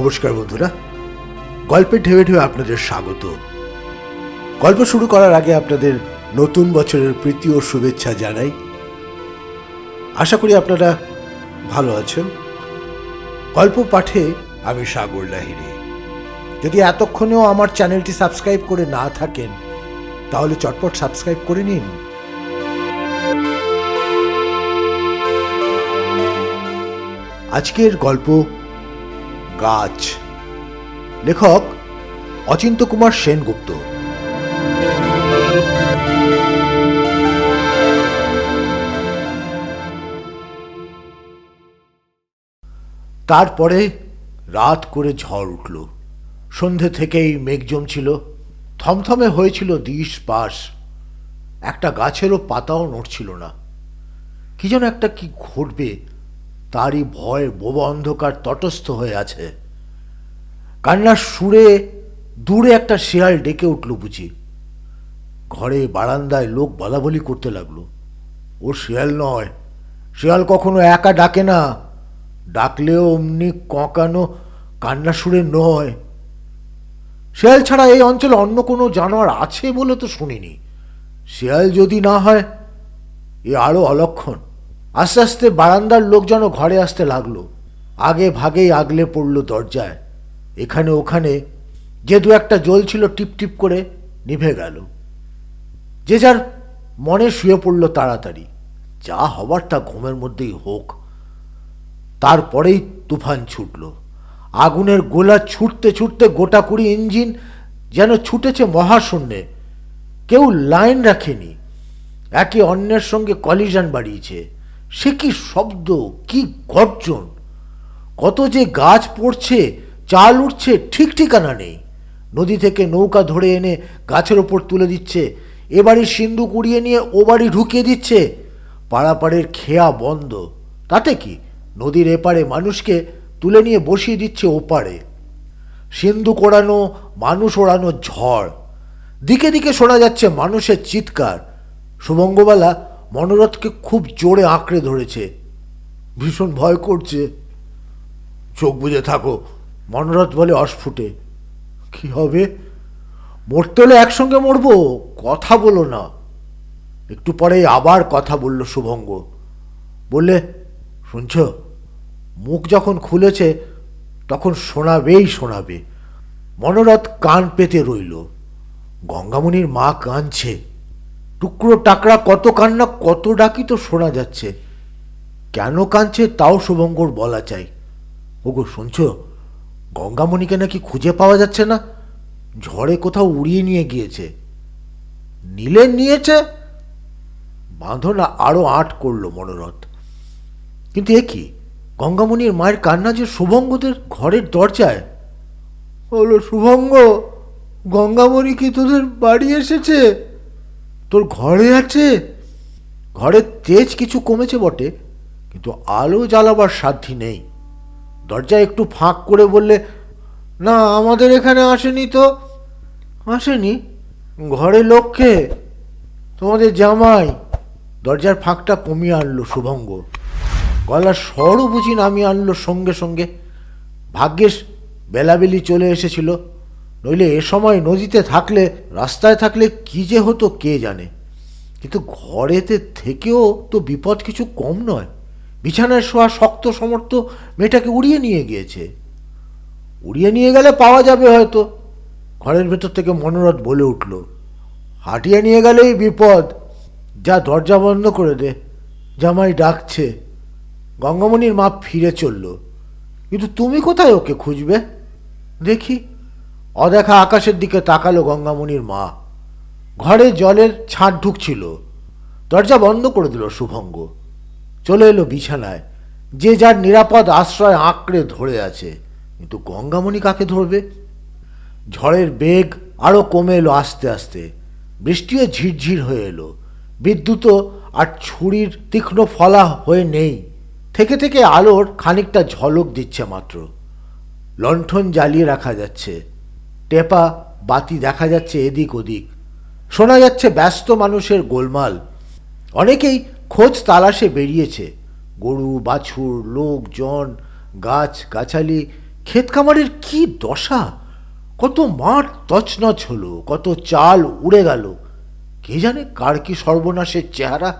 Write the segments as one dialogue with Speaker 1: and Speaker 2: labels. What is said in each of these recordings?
Speaker 1: নমস্কার বন্ধুরা। গল্পের ঢেবে ঢেবে আপনাদের স্বাগত। গল্প শুরু করার আগে আপনাদের নতুন বছরের প্রীতি ও শুভেচ্ছা জানাই। আশা করি আপনারা ভালো আছেন। গল্প পাঠে আমি সাগর লাহিরি যদি এতক্ষণেও আমার চ্যানেলটি সাবস্ক্রাইব করে না থাকেন, তাহলে চটপট সাবস্ক্রাইব করে নিন। আজকের গল্প গাছ। লেখক অচিন্ত কুমার সেনগুপ্ত। তারপরে রাত করে ঝড় উঠল। সন্ধে থেকেই মেঘ জমছিল। থমথমে হয়েছিল দিশ পাশ একটা গাছেরও পাতাও নড়ছিল না। কি যেন একটা কি ঘটবে তারই ভয় বোবা অন্ধকার তটস্থ হয়ে আছে। কান্নার সুরে দূরে একটা শেয়াল ডেকে উঠল বুঝি। ঘরে বারান্দায় লোক বলাবলি করতে লাগল। ও শেয়াল নয়। শেয়াল কখনো একা ডাকে না। ডাকলেও অমনি কঁকানো কান্না সুরে নয়। শেয়াল ছাড়া এই অঞ্চলে অন্য কোনো জানোয়ার আছে বলে তো শুনিনি। শেয়াল যদি না হয়, এ আরও অলক্ষণ। আস্তে আস্তে বারান্দার লোক যেন ঘরে আসতে লাগল। আগে ভাগেই আগলে পড়ল দরজায়। এখানে ওখানে যে দু একটা জ্বলছিল টিপ টিপ করে নিভে গেল। যে যার মনে শুয়ে পড়ল তাড়াতাড়ি। যা হবার তা ঘুমের মধ্যেই হোক। তারপরেই তুফান ছুটল। আগুনের গোলা ছুটতে ছুটতে গোটা কুড়ি ইঞ্জিন যেন ছুটেছে মহাশূন্যে। কেউ লাইন রাখেনি। একে অন্যের সঙ্গে কলিশন বাড়িয়েছে। সে কি শব্দ, কি গর্জন? কত যে গাছ পড়ছে, চাল উঠছে, ঠিক ঠিকানা নেই। নদী থেকে নৌকা ধরে এনে গাছের ওপর তুলে দিচ্ছে। এ বাড়ির সিন্ধু কুড়িয়ে নিয়ে ও বাড়ি ঢুকিয়ে দিচ্ছে। পাড়াপাড়ের খেয়া বন্ধ। তাতে কি? নদীর এপারে মানুষকে তুলে নিয়ে বসিয়ে দিচ্ছে ওপারে। সিন্ধু কোড়ানো মানুষ ওড়ানো ঝড়। দিকে দিকে শোনা যাচ্ছে মানুষের চিৎকার। শুভঙ্গবালা মনোরথকে খুব জোরে আঁকড়ে ধরেছে। ভীষণ ভয় করছে। চোখ বুজে থাকো, মনোরথ বলে অস্ফুটে। কি হবে? মরতে হলে একসঙ্গে মরবো? কথা বলো না। একটু পরে আবার কথা বলল শুভঙ্গ। বললে, শুনছ, মুখ যখন খুলেছে, তখন শোনাবেই শোনাবে। মনোরথ কান পেতে রইল। গঙ্গামণির মা কাঁদছে। টুকরো টাকরা কত কান্না, কত ডাকি তো শোনা যাচ্ছে। কেন কাঁদছে তাও শুভঙ্কর বলা চাই। ওগো, শুনছ? গঙ্গামণিকে নাকি খুঁজে পাওয়া যাচ্ছে না? ঝড়ে কোথাও উড়িয়ে নিয়ে গিয়েছে। নীলে নিয়েছে? বাঁধনা আরও আট করল মনোরথ। কিন্তু এ কি? গঙ্গামণির মায়ের কান্না যে শুভঙ্গদের ঘরের দরজায়? হলো, শুভঙ্গ, গঙ্গামণি কি তোদের বাড়ি এসেছে? তোর ঘরে আছে? ঘরের তেজ কিছু কমেছে বটে, কিন্তু আলো জ্বালাবার সাধ্যি নেই। দরজা একটু ফাঁক করে বললে, না, আমাদের এখানে আসেনি তো? আসেনি? ঘরে লোককে তোমাদের জামাই। দরজার ফাঁকটা কমিয়ে আনলো শুভঙ্গ। গলার স্বরও বুঝি নামিয়ে আনলো সঙ্গে সঙ্গে। ভাগ্যেস বেলাবেলি চলে এসেছিল। নইলে এ সময় নদীতে থাকলে, রাস্তায় থাকলে কি যে হতো কে জানে। কিন্তু ঘরেতে থেকেও তো বিপদ কিছু কম নয়। বিছানায় শোয়া শক্ত সমর্থ মেয়েটাকে উড়িয়ে নিয়ে গিয়েছে। উড়িয়ে নিয়ে গেলে পাওয়া যাবে হয়তো। ঘরের ভেতর থেকে মনোরথ বলে উঠল, হাঁটিয়ে নিয়ে গেলেই বিপদ। যা দরজা বন্ধ করে দে। জামাই ডাকছে। গঙ্গামণির মা ফিরে চলল, কিন্তু তুমি কোথায় ওকে খুঁজবে? দেখি। অদেখা আকাশের দিকে তাকালো গঙ্গামণির মা। ঘরে জলের ছাঁট ঢুকছিল। দরজা বন্ধ করে দিল শুভঙ্গ। চলে এলো বিছানায়। যে যার নিরাপদ আশ্রয় আঁকড়ে ধরে আছে। কিন্তু গঙ্গামণি কাকে ধরবে? ঝড়ের বেগ আরও কমে এলো আস্তে আস্তে। বৃষ্টিও ঝিরঝির হয়ে এলো। বিদ্যুৎও আর ছুরির তীক্ষ্ণ ফলা হয়ে নেই। থেকে থেকে আলোর খানিকটা ঝলক দিচ্ছে মাত্র। লণ্ঠন জ্বালিয়ে রাখা যাচ্ছে। টেপা বাতি দেখা যাচ্ছে এদিক ওদিক। শোনা যাচ্ছে ব্যস্ত মানুষের গোলমাল। অনেকেই খোঁজ তালাশে বেরিয়েছে। গরু, বাছুর, লোকজন, গাছ, গাছালি ক্ষেত খামারের কি দশা? কত মাঠ তছনছ হলো, কত চাল উড়ে গেল। কে জানে কার কি সর্বনাশের চেহারা?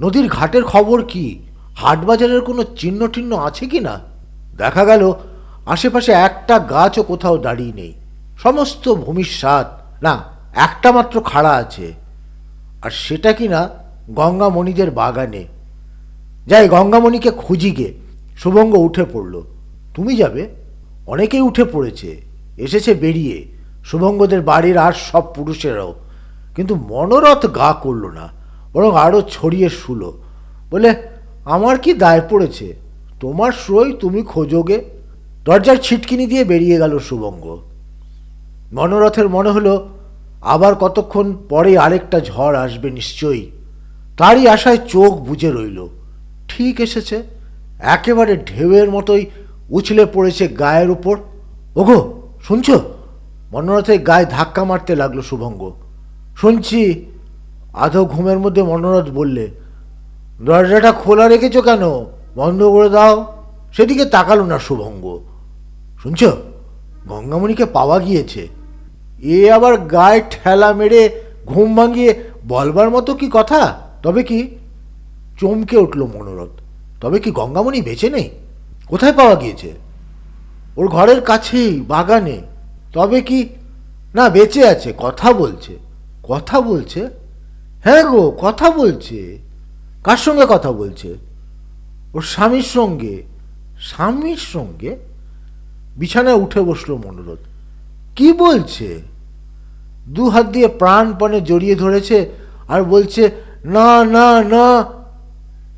Speaker 1: নদীর ঘাটের খবর কি? হাট বাজারের কোনো চিহ্ন টিহ্ন আছে কি না দেখা গেল, আশেপাশে একটা গাছও কোথাও দাঁড়িয়ে নেই। সমস্ত স্বাদ। না, একটা মাত্র খাড়া আছে। আর সেটা কি না গঙ্গামণিদের বাগানে। যাই, গঙ্গামণিকে খুঁজি গে। শুভঙ্গ উঠে পড়ল। তুমি যাবে? অনেকেই উঠে পড়েছে। এসেছে বেরিয়ে। শুভঙ্গদের বাড়ির আর সব পুরুষেরাও। কিন্তু মনোরথ গা করল না, বরং আরও ছড়িয়ে শুলো। বলে, আমার কি দায় পড়েছে? তোমার সই তুমি খোঁজোগে দরজার ছিটকিনি দিয়ে বেরিয়ে গেল শুভঙ্গ। মনোরথের মনে হলো, আবার কতক্ষণ পরে আরেকটা ঝড় আসবে নিশ্চয়ই। তারই আশায় চোখ বুজে রইল। ঠিক এসেছে, একেবারে ঢেউয়ের মতোই উছলে পড়েছে গায়ের উপর। ওগো, শুনছ? মনোরথের গায়ে ধাক্কা মারতে লাগল শুভঙ্গ। শুনছি, আধো ঘুমের মধ্যে মনোরথ বললে, দরজাটা খোলা রেখেছো কেন? বন্ধ করে দাও। সেদিকে তাকালো না শুভঙ্গ। শুনছ? গঙ্গামণিকে পাওয়া গিয়েছে। এ আবার গায়ে ঠেলা মেরে ঘুম ভাঙিয়ে বলবার মতো কি কথা? তবে কি? চমকে উঠল মনোরথ। তবে কি গঙ্গামণি বেঁচে নেই? কোথায় পাওয়া গিয়েছে? ওর ঘরের কাছেই, বাগানে। তবে কি? না, বেঁচে আছে, কথা বলছে। কথা বলছে? হ্যাঁ গো, কথা বলছে। কার সঙ্গে কথা বলছে? ওর স্বামীর সঙ্গে। স্বামীর সঙ্গে? বিছানায় উঠে বসল মনোরথ। কি বলছে? দু হাত দিয়ে প্রাণপণে জড়িয়ে ধরেছে আর বলছে, না না না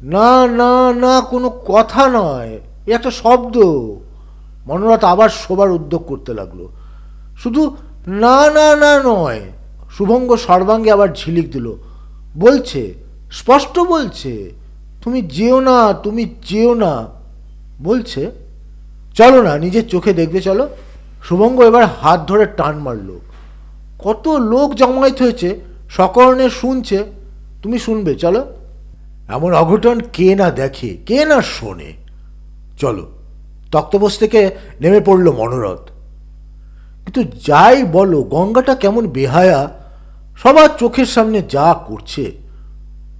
Speaker 1: না না না, কোনো কথা নয়। এ একটা শব্দ। মনোরথ আবার শোবার উদ্যোগ করতে লাগল। শুধু না না না নয়, শুভঙ্গ সর্বাঙ্গে আবার ঝিলিক দিল। বলছে, স্পষ্ট বলছে, তুমি যেও না, তুমি যেও না। বলছে, চলো না, নিজের চোখে দেখবে, চলো। শুভঙ্গ এবার হাত ধরে টান মারল। কত লোক জমায়েত হয়েছে, সকর্ণে শুনছে, তুমি শুনবে, চলো। এমন অঘটন কে না দেখে, কে না শোনে। চলো তক্তপোষ থেকে নেমে পড়ল মনোরথ। কিন্তু যাই বলো, গঙ্গাটা কেমন বেহায়া, সবার চোখের সামনে যা করছে।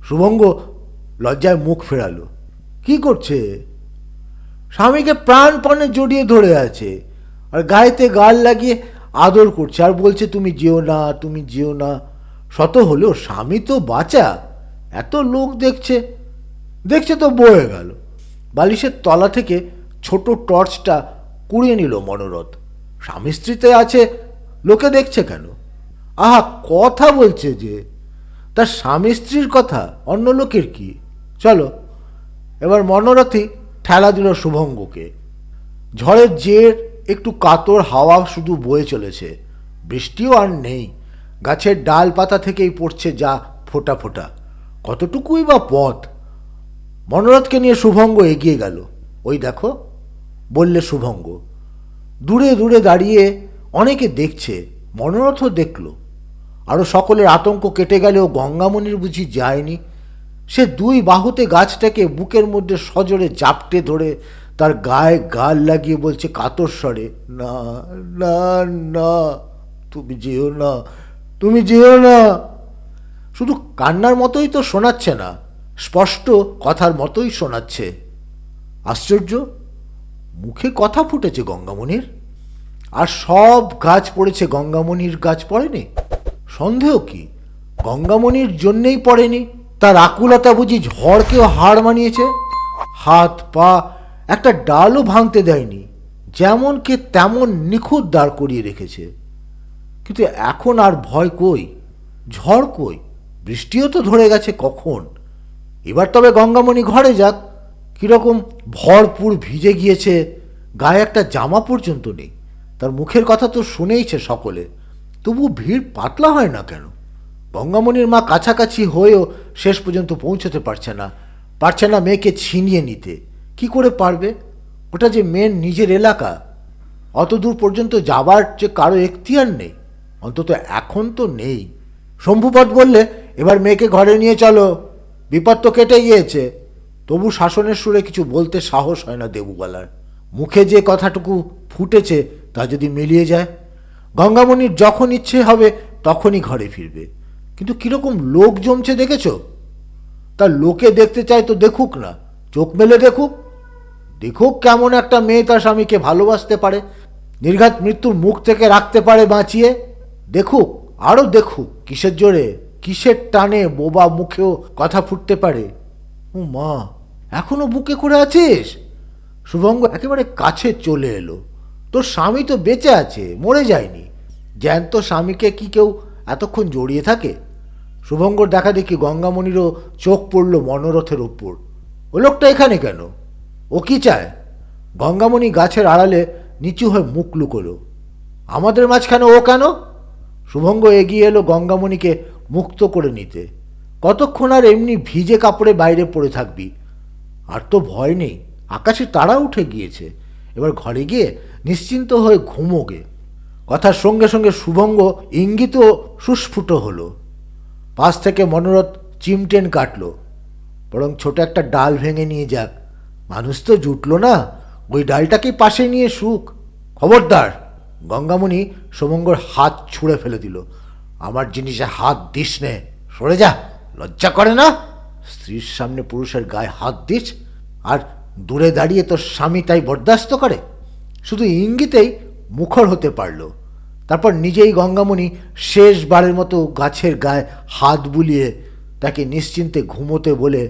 Speaker 1: শুভঙ্গ লজ্জায় মুখ ফেরালো। কি করছে? স্বামীকে প্রাণপণে জড়িয়ে ধরে আছে। আর গায়েতে গাল লাগিয়ে আদর করছে। আর বলছে, তুমি যেও না, তুমি যেও না। শত হলেও স্বামী তো বাঁচা। এত লোক দেখছে। দেখছে তো বয়ে গেল। বালিশের তলা থেকে ছোট টর্চটা কুড়িয়ে নিল মনোরথ। স্বামী স্ত্রীতে আছে, লোকে দেখছে কেন? আহা, কথা বলছে যে তার স্বামী স্ত্রীর কথা, অন্য লোকের কি? চলো, এবার মনোরথই ঠেলা দিল শুভঙ্গকে। ঝড়ের জের একটু কাতর হাওয়া শুধু বয়ে চলেছে। বৃষ্টিও আর নেই। গাছের ডাল পাতা থেকেই পড়ছে যা ফোটা ফোটা। কতটুকুই বা পথ? মনোরথকে নিয়ে শুভঙ্গ এগিয়ে গেল। ওই দেখো, বললে শুভঙ্গ, দূরে দূরে দাঁড়িয়ে অনেকে দেখছে, মনোরথও দেখল। আরও সকলের আতঙ্ক কেটে গেলেও গঙ্গামণির বুঝি যায়নি। সে দুই বাহুতে গাছটাকে বুকের মধ্যে সজোরে জাপটে ধরে তার গায়ে গাল লাগিয়ে বলছে কাতর স্বরে না না না, তুমি যেও না, তুমি যেও না। শুধু কান্নার মতোই তো শোনাচ্ছে না, স্পষ্ট কথার মতোই শোনাচ্ছে। আশ্চর্য, মুখে কথা ফুটেছে গঙ্গামণির? আর সব গাছ পড়েছে গঙ্গামণির গাছ পড়েনি? সন্দেহ কি? গঙ্গামণির জন্যেই পড়েনি? তার আকুলতা বুঝি ঝড়কেও হাড় মানিয়েছে? হাত, পা একটা ডালও ভাঙতে দেয়নি যেমন কে তেমন নিখুঁত দাঁড় করিয়ে রেখেছে। কিন্তু এখন আর ভয় কই? ঝড় কই? বৃষ্টিও তো ধরে গেছে কখন? এবার তবে গঙ্গামণি ঘরে যাক। কীরকম ভরপুর ভিজে গিয়েছে, গায়ে একটা জামা পর্যন্ত নেই। তার মুখের কথা তো শুনেইছে সকলে। তবু ভিড় পাতলা হয় না কেন? গঙ্গামণির মা কাছাকাছি হয়েও শেষ পর্যন্ত পৌঁছতে পারছে না পারছে না মেয়েকে ছিনিয়ে নিতে। কি করে পারবে? ওটা যে মেন নিজের এলাকা। অত দূর পর্যন্ত যাবার যে কারও এখতিয়ার নেই, অন্তত এখন তো নেই। শম্ভুপদ বললে, এবার মেয়েকে ঘরে নিয়ে চলো। বিপদ তো কেটে গিয়েছে। তবু শাসনের সুরে কিছু বলতে সাহস হয় না দেবুবালার। মুখে যে কথাটুকু ফুটেছে, তা যদি মিলিয়ে যায়। গঙ্গামণির যখন ইচ্ছে হবে, তখনই ঘরে ফিরবে। কিন্তু কীরকম লোক জমছে দেখেছ? তা লোকে দেখতে চায় তো দেখুক না, চোখ মেলে দেখুক। দেখুক কেমন একটা মেয়ে তার স্বামীকে ভালোবাসতে পারে, নির্ঘাত মৃত্যুর মুখ থেকে রাখতে পারে বাঁচিয়ে। দেখুক, আরও দেখুক কিসের জোরে, কিসের টানে বোবা মুখেও কথা ফুটতে পারে। ও মা, এখনও বুকে করে আছিস? শুভঙ্গ একেবারে কাছে চলে এলো। তোর স্বামী তো বেঁচে আছে, মরে যায়নি। জ্যান্ত স্বামীকে কি কেউ এতক্ষণ জড়িয়ে থাকে? শুভঙ্গর দেখা দেখি গঙ্গামণিরও চোখ পড়ল মনোরথের ওপর। ও লোকটা এখানে কেন? ও কি চায়? গঙ্গামণি গাছের আড়ালে নিচু হয়ে মুখ লুকোলো। আমাদের মাঝখানে ও কেন? শুভঙ্গ এগিয়ে এলো গঙ্গামণিকে মুক্ত করে নিতে। কতক্ষণ আর এমনি ভিজে কাপড়ে বাইরে পড়ে থাকবি? আর তো ভয় নেই, আকাশে তারা উঠে গিয়েছে। এবার ঘরে গিয়ে নিশ্চিন্ত হয়ে ঘুমোগে কথার সঙ্গে সঙ্গে শুভঙ্গ ইঙ্গিতও সুস্ফুট হলো। পাশ থেকে মনোরথ চিমটেন কাটলো, বরং ছোট একটা ডাল ভেঙে নিয়ে যাক। মানুষ তো জুটলো না। ওই ডালটাকে পাশে নিয়ে সুখ খবরদার, গঙ্গামণি শুভঙ্গর হাত ছুঁড়ে ফেলে দিল। আমার জিনিসে হাত দিস নে, সরে যা, লজ্জা করে না? স্ত্রীর সামনে পুরুষের গায়ে হাত দিস, আর দূরে দাঁড়িয়ে তোর স্বামী তাই বরদাস্ত করে? শুধু ইঙ্গিতেই মুখর হতে পারল। তারপর নিজেই গঙ্গামণি শেষবারের মতো গাছের গায়ে হাত বুলিয়ে তাকে নিশ্চিন্তে ঘুমোতে বলে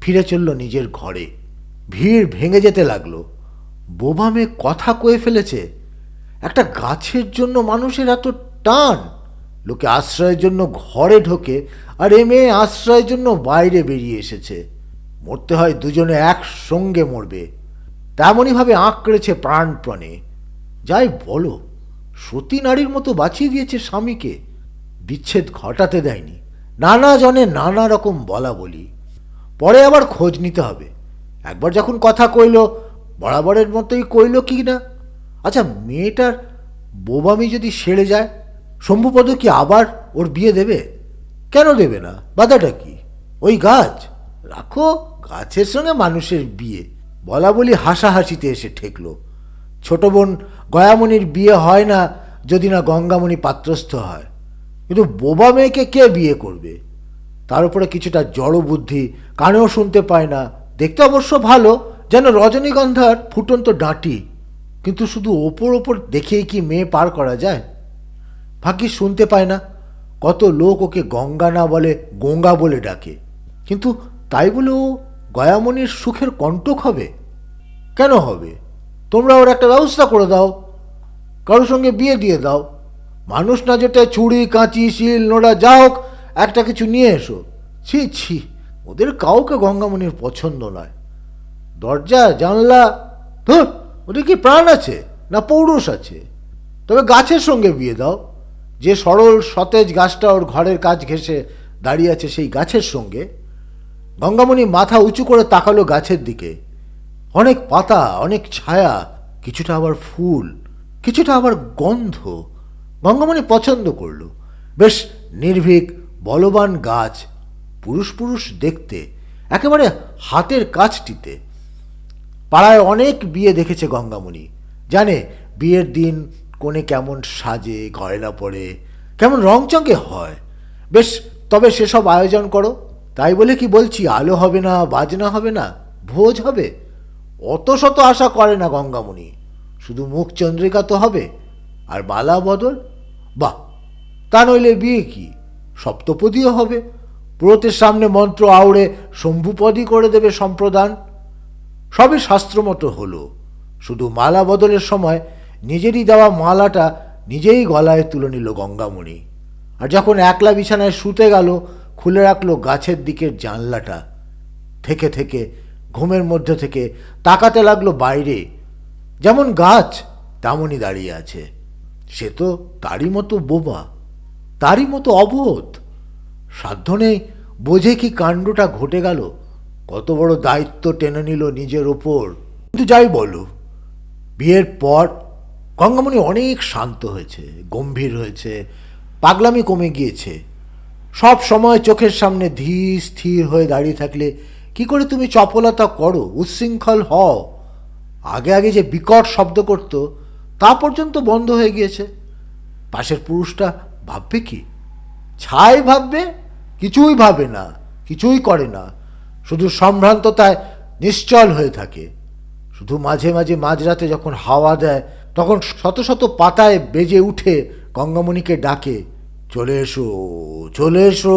Speaker 1: ফিরে চলল নিজের ঘরে। ভিড় ভেঙে যেতে লাগল। বোবা মেয়ে কথা কয়ে ফেলেছে, একটা গাছের জন্য মানুষের এত টান। লোকে আশ্রয়ের জন্য ঘরে ঢোকে আর এ মেয়ে আশ্রয়ের জন্য বাইরে বেরিয়ে এসেছে। মরতে হয় দুজনে একসঙ্গে মরবে। তেমনইভাবে আঁকড়েছে প্রাণপণে। যাই বলো, সতী নারীর মতো বাঁচিয়ে দিয়েছে স্বামীকে। বিচ্ছেদ ঘটাতে দেয়নি। নানা জনে নানা রকম বলা বলি। পরে আবার খোঁজ নিতে হবে। একবার যখন কথা কইল, বরাবরের মতোই কইল কি না? আচ্ছা মেয়েটার বোবামি যদি সেরে যায়, শম্ভুপদ কি আবার ওর বিয়ে দেবে? কেন দেবে না? বাধাটা কি? ওই গাছ? রাখো, গাছের সঙ্গে মানুষের বিয়ে। বলা বলি হাসাহাসিতে এসে ঠেকলো। ছোট বোন গয়ামণির বিয়ে হয় না যদি না গঙ্গামণি পাত্রস্থ হয়। কিন্তু বোবা মেয়েকে কে বিয়ে করবে? তার উপরে কিছুটা জড় বুদ্ধি কানেও শুনতে পায় না দেখতে অবশ্য ভালো, যেন রজনীগন্ধার ফুটন্ত ডাঁটি, কিন্তু শুধু ওপর ওপর দেখেই কি মেয়ে পার করা যায়? ভাগ্যিস শুনতে পায় না, কত লোক ওকে গঙ্গা না বলে গঙ্গা বলে ডাকে। কিন্তু তাই বলে ও গয়ামণির সুখের কণ্টক হবে? কেন হবে? তোমরা ওর একটা ব্যবস্থা করে দাও, কারোর সঙ্গে বিয়ে দিয়ে দাও। মানুষ না যেটা চুড়ি, কাঁচি, শিল, নোড়া, যা হোক, একটা কিছু নিয়ে এসো। ছি ছি। ওদের কাউকে গঙ্গামণির পছন্দ নয়। দরজা, জানলা, ধর, ওদের কি প্রাণ আছে না পৌরুষ আছে? তবে গাছের সঙ্গে বিয়ে দাও। যে সরল, সতেজ গাছটা ওর ঘরের কাজ ঘেঁষে দাঁড়িয়ে আছে সেই গাছের সঙ্গে। গঙ্গামণি মাথা উঁচু করে তাকালো গাছের দিকে। অনেক পাতা, অনেক ছায়া, কিছুটা আবার ফুল, কিছুটা আবার গন্ধ গঙ্গামণি পছন্দ করল। বেশ নির্ভীক, বলবান গাছ পুরুষ পুরুষ দেখতে, একেবারে হাতের কাজটিতে। পাড়ায় অনেক বিয়ে দেখেছে গঙ্গামণি। জানে বিয়ের দিন কোণে কেমন সাজে, গয়না পরে, কেমন রংচঙ্গে হয়। বেশ, তবে সেসব আয়োজন করো। তাই বলে কি বলছি, আলো হবে না, বাজনা হবে না, ভোজ হবে? অত শত আশা করে না গঙ্গামণি। শুধু মুখ চন্দ্রিকা তো হবে, আর বালা বদল? বাহ! তা নইলে বিয়ে কি? সপ্তপদীও হবে। পুরোতের সামনে মন্ত্র আউড়ে শম্ভুপদই করে দেবে সম্প্রদান। সবই শাস্ত্রমতো হলো। শুধু মালা বদলের সময় নিজেরই দেওয়া মালাটা নিজেই গলায় তুলে নিল গঙ্গামণি। আর যখন একলা বিছানায় শুতে গেল, খুলে রাখল গাছের দিকের জানলাটা। থেকে থেকে ঘুমের মধ্যে থেকে তাকাতে লাগল বাইরে। যেমন গাছ, তেমনই দাঁড়িয়ে আছে। সে তো তারই মতো বোবা, তারই মতো অবোধ। সাধ্য নেই? বোঝে কি কাণ্ডটা ঘটে গেল? কত বড় দায়িত্ব টেনে নিল নিজের ওপর। কিন্তু যাই বলো, বিয়ের পর গঙ্গামণি অনেক শান্ত হয়েছে, গম্ভীর হয়েছে, পাগলামি কমে গিয়েছে। সব সময় চোখের সামনে ধীর, স্থির হয়ে দাঁড়িয়ে থাকলে কি করে তুমি চপলতা করো, উচ্ছৃঙ্খল হও? আগে আগে যে বিকট শব্দ করত, তা পর্যন্ত বন্ধ হয়ে গিয়েছে। পাশের পুরুষটা ভাববে কি? ছাই ভাববে? কিছুই ভাবে না, কিছুই করে না। শুধু সম্ভ্রান্ততায় নিশ্চল হয়ে থাকে। শুধু মাঝে মাঝে মাঝরাতে যখন হাওয়া দেয়, তখন শত শত পাতায় বেজে উঠে গঙ্গামণিকে ডাকে, চলে এসো চলে এসো।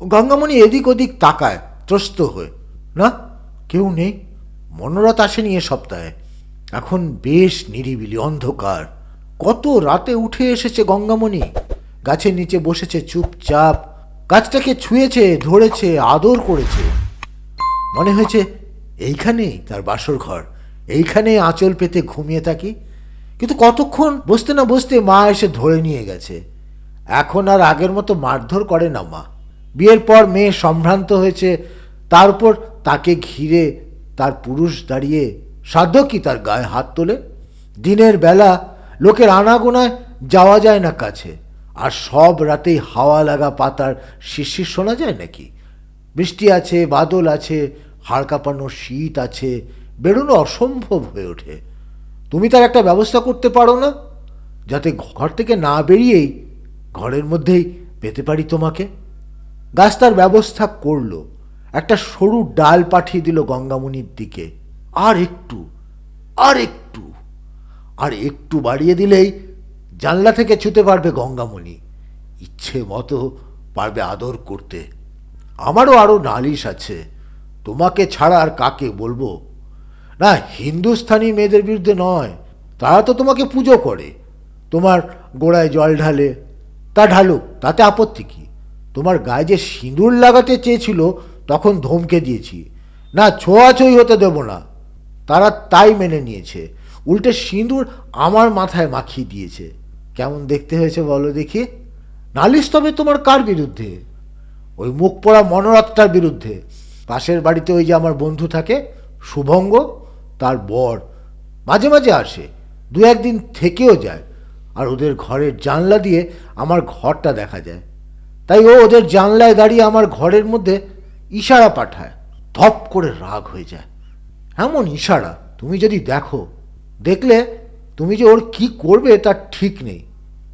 Speaker 1: গঙ্গামণি এদিক ওদিক তাকায়, ত্রস্ত হয়ে। না, কেউ নেই? মনোরথ আসেনি এ সপ্তাহে। এখন বেশ নিরিবিলি অন্ধকার। কত রাতে উঠে এসেছে গঙ্গামণি? গাছের নিচে বসেছে চুপচাপ গাছটাকে ছুঁয়েছে, ধরেছে, আদর করেছে। মনে হয়েছে, এইখানেই তার বাসর ঘর, এইখানেই আঁচল পেতে ঘুমিয়ে থাকি। কিন্তু কতক্ষণ বসতে না বসতে মা এসে ধরে নিয়ে গেছে। এখন আর আগের মতো মারধর করে না মা। বিয়ের পর মেয়ে সম্ভ্রান্ত হয়েছে, তার উপর তাকে ঘিরে তার পুরুষ দাঁড়িয়ে সাধ্য কি তার গায়ে হাত তোলে? দিনের বেলা লোকের আনাগোনায় যাওয়া যায় না কাছে। আর সব রাতেই হাওয়া লাগা পাতার শিশির শোনা যায় নাকি? বৃষ্টি আছে, বাদল আছে, হাড় কাঁপানো শীত আছে, বেরোনো অসম্ভব হয়ে ওঠে। তুমি তার একটা ব্যবস্থা করতে পারো না? যাতে ঘর থেকে না বেরিয়েই ঘরের মধ্যেই পেতে পারি তোমাকে? গাছ তার ব্যবস্থা করল। একটা সরু ডাল পাঠিয়ে দিল গঙ্গামণির দিকে। আর একটু আর একটু আর একটু বাড়িয়ে দিলেই জানলা থেকে ছুতে পারবে গঙ্গামণি। ইচ্ছে মতো পারবে আদর করতে। আমারও আরও নালিশ আছে। তোমাকে ছাড়া আর কাকে বলব? না, হিন্দুস্থানি মেয়েদের বিরুদ্ধে নয়। তারা তো তোমাকে পুজো করে। তোমার গোড়ায় জল ঢালে, তা ঢালুক, তাতে আপত্তি কি? তোমার গায়ে যে সিঁদুর লাগাতে চেয়েছিল, তখন ধমকে দিয়েছি। না, ছোঁয়াছুঁই হতে দেব না। তারা তাই মেনে নিয়েছে। উল্টে সিঁদুর আমার মাথায় মাখিয়ে দিয়েছে। কেমন দেখতে হয়েছে বলো দেখি? নালিশ তবে তোমার কার বিরুদ্ধে? ওই মুখ পড়া মনোরথটার বিরুদ্ধে। পাশের বাড়িতে ওই যে আমার বন্ধু থাকে, শুভঙ্গ, তার বর, মাঝে মাঝে আসে, দু একদিন থেকেও যায়, আর ওদের ঘরের জানলা দিয়ে আমার ঘরটা দেখা যায়। তাই ও ওদের জানলায় দাঁড়িয়ে আমার ঘরের মধ্যে ইশারা পাঠায়, ধপ করে রাগ হয়ে যায়। এমন ইশারা, তুমি যদি দেখো, দেখলে তুমি যে ওর কি করবে তার ঠিক নেই।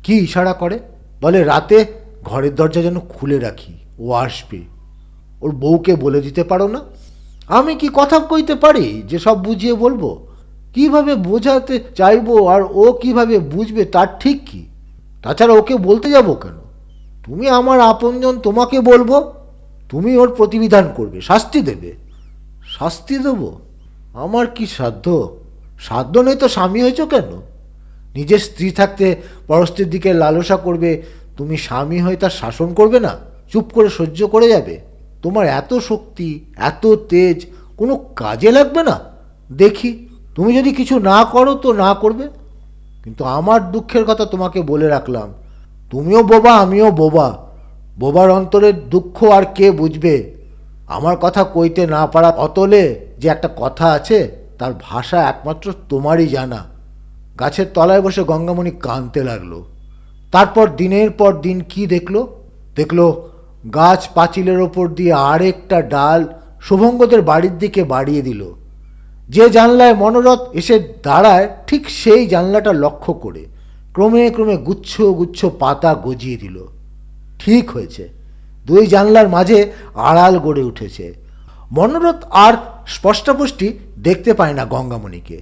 Speaker 1: কি ইশারা করে? বলে, রাতে ঘরের দরজা যেন খুলে রাখি, ও আসবে। ওর বউকে বলে দিতে পারো না? আমি কি কথা কইতে পারি? যে সব বুঝিয়ে বলব। কীভাবে বোঝাতে চাইব? আর ও কীভাবে বুঝবে তার ঠিক কি? তাছাড়া ওকে বলতে যাব কেন? তুমি আমার আপনজন, তোমাকে বলব। তুমি ওর প্রতিবিধান করবে, শাস্তি দেবে। শাস্তি দেব? আমার কি সাধ্য? সাধ্য নেই তো স্বামী হয়েছ কেন? নিজের স্ত্রী থাকতে পরস্ত্রীর দিকে লালসা করবে, তুমি স্বামী হয়ে তার শাসন করবে না? চুপ করে সহ্য করে যাবে? তোমার এত শক্তি, এত তেজ, কোনো কাজে লাগবে না? দেখি, তুমি যদি কিছু না করো তো না করবে? কিন্তু আমার দুঃখের কথা তোমাকে বলে রাখলাম। তুমিও বোবা, আমিও বোবা। বোবার অন্তরের দুঃখ আর কে বুঝবে? আমার কথা কইতে না পারা অতলে যে একটা কথা আছে? তার ভাষা একমাত্র তোমারই জানা। গাছের তলায় বসে গঙ্গামণি কাঁদতে লাগল। তারপর দিনের পর দিন কি দেখল? দেখল গাছ পাঁচিলের ওপর দিয়ে আরেকটা ডাল শুভঙ্গদের বাড়ির দিকে বাড়িয়ে দিল। যে জানলায় মনোরথ এসে দাঁড়ায় ঠিক সেই জানলাটা লক্ষ্য করে ক্রমে ক্রমে গুচ্ছ গুচ্ছ পাতা গজিয়ে দিল। ঠিক হয়েছে। দুই জানলার মাঝে আড়াল গড়ে উঠেছে। মনোরথ আর স্পষ্টপুষ্টি দেখতে পায় না গঙ্গামণিকে।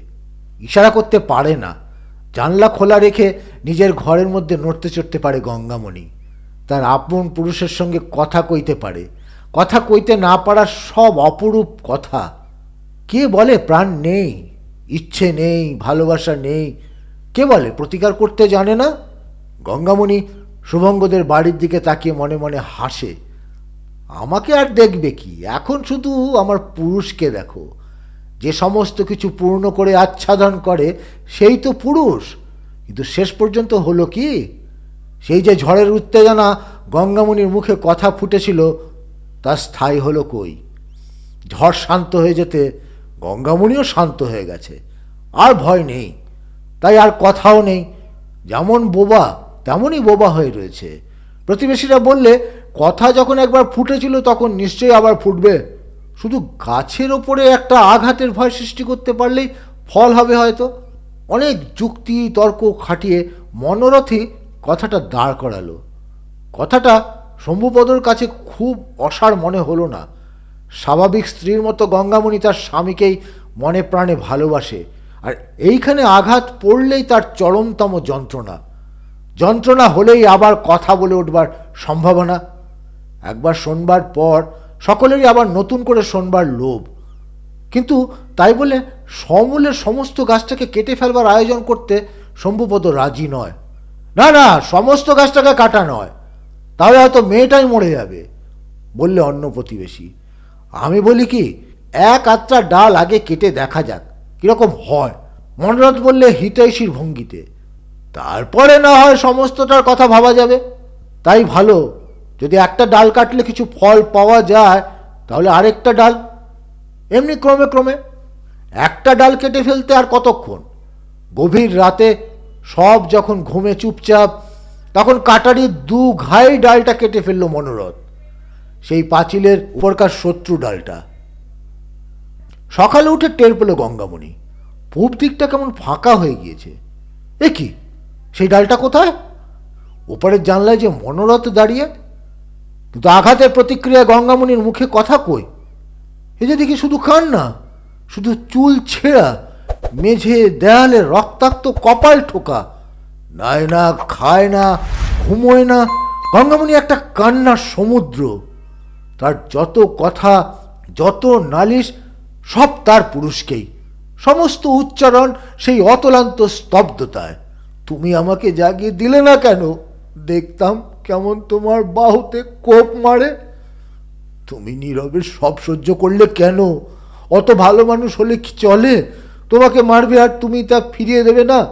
Speaker 1: ইশারা করতে পারে না। জানলা খোলা রেখে নিজের ঘরের মধ্যে নড়তে চড়তে পারে গঙ্গামণি। তার আপন পুরুষের সঙ্গে কথা কইতে পারে। কথা কইতে না পারার সব অপরূপ কথা। কে বলে প্রাণ নেই, ইচ্ছে নেই, ভালোবাসা নেই? কে বলে, প্রতিকার করতে জানে না? গঙ্গামণি শুভঙ্গদের বাড়ির দিকে তাকিয়ে মনে মনে হাসে। আমাকে আর দেখবে কি? এখন শুধু আমার পুরুষকে দেখো। যে সমস্ত কিছু পূর্ণ করে আচ্ছাদন করে, সেই তো পুরুষ। কিন্তু শেষ পর্যন্ত হলো কি? সেই যে ঝড়ের উত্তেজনা গঙ্গামণির মুখে কথা ফুটেছিল, তা স্থায়ী হলো কই? ঝড় শান্ত হয়ে যেতে গঙ্গামণিও শান্ত হয়ে গেছে। আর ভয় নেই। তাই আর কথাও নেই। যেমন বোবা, তেমনই বোবা হয়ে রয়েছে। প্রতিবেশীরা বললে কথা যখন একবার ফুটেছিল তখন নিশ্চয়ই আবার ফুটবে। শুধু গাছের ওপরে একটা আঘাতের ভয় সৃষ্টি করতে পারলেই ফল হবে হয়তো। অনেক যুক্তি, তর্ক খাটিয়ে মনোরথই কথাটা দাঁড় করালো। কথাটা শম্ভুপদর কাছে খুব অসার মনে হলো না। স্বাভাবিক স্ত্রীর মতো গঙ্গামণি তার স্বামীকেই মনে প্রাণে ভালোবাসে আর এইখানে আঘাত পড়লেই তার চরমতম যন্ত্রণা। যন্ত্রণা হলেই আবার কথা বলে উঠবার সম্ভাবনা। একবার শোনবার পর সকলেরই আবার নতুন করে শোনবার লোভ। কিন্তু তাই বলে সমূলের সমস্ত গাছটাকে কেটে ফেলবার আয়োজন করতে শম্ভুপদ রাজি নয়। না না, সমস্ত গাছটাকে কাটা নয়। তাহলে হয়তো মেয়েটাই মরে যাবে, বললে অন্য প্রতিবেশী। আমি বলি কি, এক আত্রা ডাল আগে কেটে দেখা যাক, কীরকম হয়। মনরথ বললে, হিতৈষীর ভঙ্গিতে। তারপরে না হয় সমস্তটার কথা ভাবা যাবে। তাই ভালো যদি একটা ডাল কাটলে কিছু ফল পাওয়া যায়, তাহলে আরেকটা ডাল। এমনি ক্রমে ক্রমে। একটা ডাল কেটে ফেলতে আর কতক্ষণ? গভীর রাতে সব যখন ঘুমে চুপচাপ, তখন কাটারি দু ঘাই ডালটা কেটে ফেলল মনোরথ। সেই পাঁচিলের উপরকার শত্রু ডালটা। সকালে উঠে টের পেল গঙ্গামণি। পূব দিকটা কেমন ফাঁকা হয়ে গিয়েছে। এ কি? সেই ডালটা কোথায়? ওপারের জানলায় যে মনোরথ দাঁড়িয়ে কিন্তু আঘাতের প্রতিক্রিয়ায় গঙ্গামণির মুখে কথা কই? এ যে দেখি শুধু কান্না, শুধু চুল ছেঁড়া, মেঝে দেয়ালে রক্তাক্ত কপাল ঠোকা নায় না, খায় না, ঘুমোয় না। গঙ্গামণি একটা কান্নার সমুদ্র। তার যত কথা, যত নালিশ, সব তার পুরুষকেই। সমস্ত উচ্চারণ সেই অতলান্ত স্তব্ধতায়। তুমি আমাকে জাগিয়ে দিলে না কেন? দেখতাম কেমন তোমার বাহুতে কোপ মারে? তুমি নীরবে সব সহ্য করলে কেন? অত ভালো মানুষ হলে কি চলে? তোমাকে মারবে আর তুমি তা ফিরিয়ে দেবে না?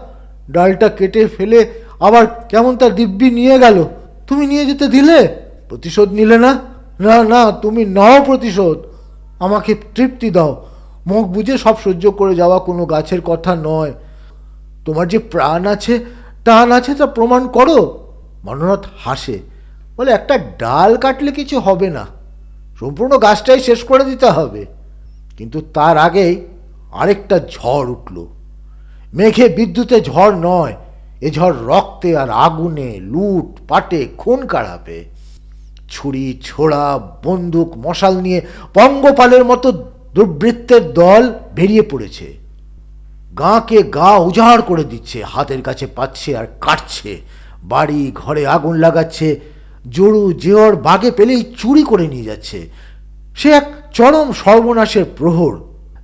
Speaker 1: ডালটা কেটে ফেলে আবার কেমন তার দিব্যি নিয়ে গেল? তুমি নিয়ে যেতে দিলে? প্রতিশোধ নিলে না? না না, তুমি নাও প্রতিশোধ। আমাকে তৃপ্তি দাও। মুখ বুঝে সব সহ্য করে যাওয়া কোনো গাছের কথা নয়। তোমার যে প্রাণ আছে, টান আছে তা প্রমাণ করো। মনোরথ হাসে, বলে, একটা ডাল কাটলে কিছু হবে না। সম্পূর্ণ গাছটাই শেষ করে দিতে হবে। কিন্তু তার আগেই আরেকটা ঝড় উঠল। মেঘে বিদ্যুতে ঝড় নয়, এ ঝড় রক্তে আর আগুনে লুট, পাটে, খুন কাড়াবে। ছুরি, ছোড়া, বন্দুক, মশাল নিয়ে পঙ্গপালের মতো দুর্বৃত্তের দল বেরিয়ে পড়েছে। গাঁকে গা উজাড় করে দিচ্ছে, হাতের কাছে পাচ্ছে আর কাটছে। বাড়ি, ঘরে আগুন লাগাচ্ছে জড়ু জেওর বাগে পেলেই চুরি করে নিয়ে যাচ্ছে। সে এক চরম সর্বনাশের প্রহর।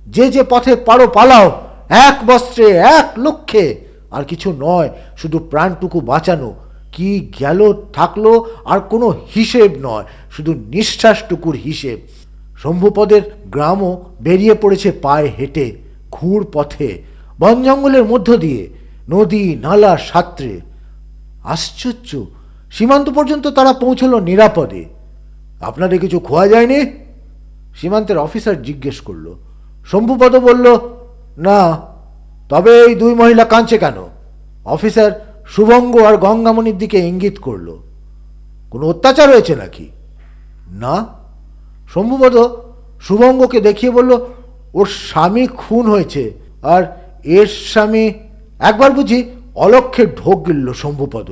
Speaker 1: যে যে পথে পারো পালাও, এক বস্ত্রে, এক লক্ষ্যে। আর কিছু নয়, শুধু প্রাণটুকু বাঁচানো। কি গেল, থাকল, আর কোনো হিসেব নয়, শুধু নিঃশ্বাসটুকুর হিসেব। শম্ভুপদের গ্রামও বেরিয়ে পড়েছে পায়ে হেঁটে, ঘুর পথে, বন জঙ্গলের মধ্য দিয়ে, নদী, নালা, সাঁতরে। আশ্চর্য। সীমান্ত পর্যন্ত তারা পৌঁছলো নিরাপদে। আপনাদের কিছু খোয়া যায়নি? সীমান্তের অফিসার জিজ্ঞেস করল। শম্ভুপদ বলল, না, তবে এই দুই মহিলা কাঁদছে কেন? অফিসার শুভঙ্গ আর গঙ্গামণির দিকে ইঙ্গিত করল। কোনো অত্যাচার হয়েছে নাকি? না। শম্ভুপদ শুভঙ্গকে দেখিয়ে বলল, ওর স্বামী খুন হয়েছে, আর এর স্বামী একবার বুঝি অলক্ষে ঢোক গিলল শম্ভুপদ।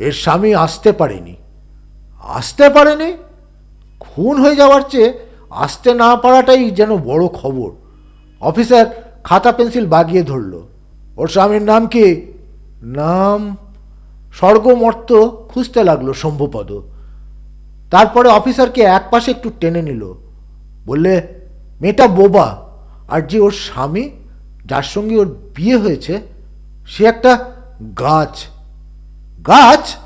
Speaker 1: এর স্বামী আসতে পারেনি। আসতে পারেনি? খুন হয়ে যাওয়ার চেয়ে আসতে না পারাটাই যেন বড় খবর। অফিসার খাতা পেন্সিল বাগিয়ে ধরল। ওর স্বামীর নাম কি? নাম? স্বর্গমর্ত খুঁজতে লাগল শম্ভুপদ। তারপরে অফিসারকে এক পাশে একটু টেনে নিল। বললে, মেয়েটা বোবা। আর যে ওর স্বামী, যার সঙ্গে ওর বিয়ে হয়েছে সে একটা গাছ। গাছ?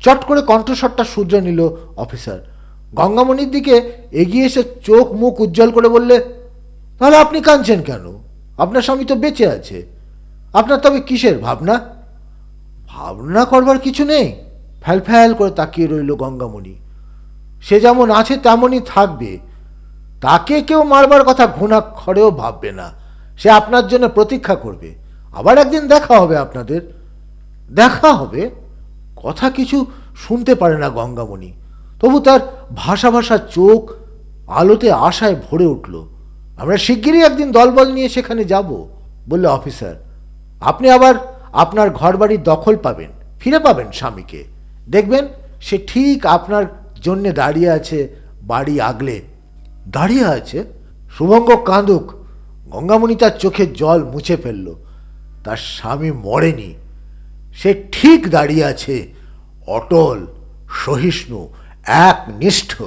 Speaker 1: চট করে কণ্ঠস্বরটা সূর্য নিল অফিসার। গঙ্গামণির দিকে এগিয়ে এসে চোখ মুখ উজ্জ্বল করে বললে, তাহলে আপনি কাঁদছেন কেন? আপনার স্বামী তো বেঁচে আছে। আপনার তবে কিসের ভাবনা? ভাবনা করবার কিছু নেই। ফ্যাল করে তাকিয়ে রইল গঙ্গামণি। সে যেমন আছে তেমনই থাকবে। তাকে কেউ মারবার কথা ঘুণাক্ষরেও ভাববে না। সে আপনার জন্য প্রতীক্ষা করবে। আবার একদিন দেখা হবে আপনাদের। দেখা হবে? কথা কিছু শুনতে পারে না গঙ্গামণি। তবু তার ভাষা ভাষা চোখ আলোতে আশায় ভরে উঠল। আমরা শিগগিরই একদিন দলবল নিয়ে সেখানে যাব, বললে অফিসার। আপনি আবার আপনার ঘরবাড়ির দখল পাবেন, ফিরে পাবেন স্বামীকে। দেখবেন সে ঠিক আপনার জন্যে দাঁড়িয়ে আছে বাড়ি আগলে। দাঁড়িয়ে আছে? শুভঙ্গ কাঁদুক। গঙ্গামণি তার চোখের জল মুছে ফেলল। তার স্বামী মরেনি। সে ঠিক দাঁড়িয়ে আছে অটল সহিষ্ণু একনিষ্ঠ।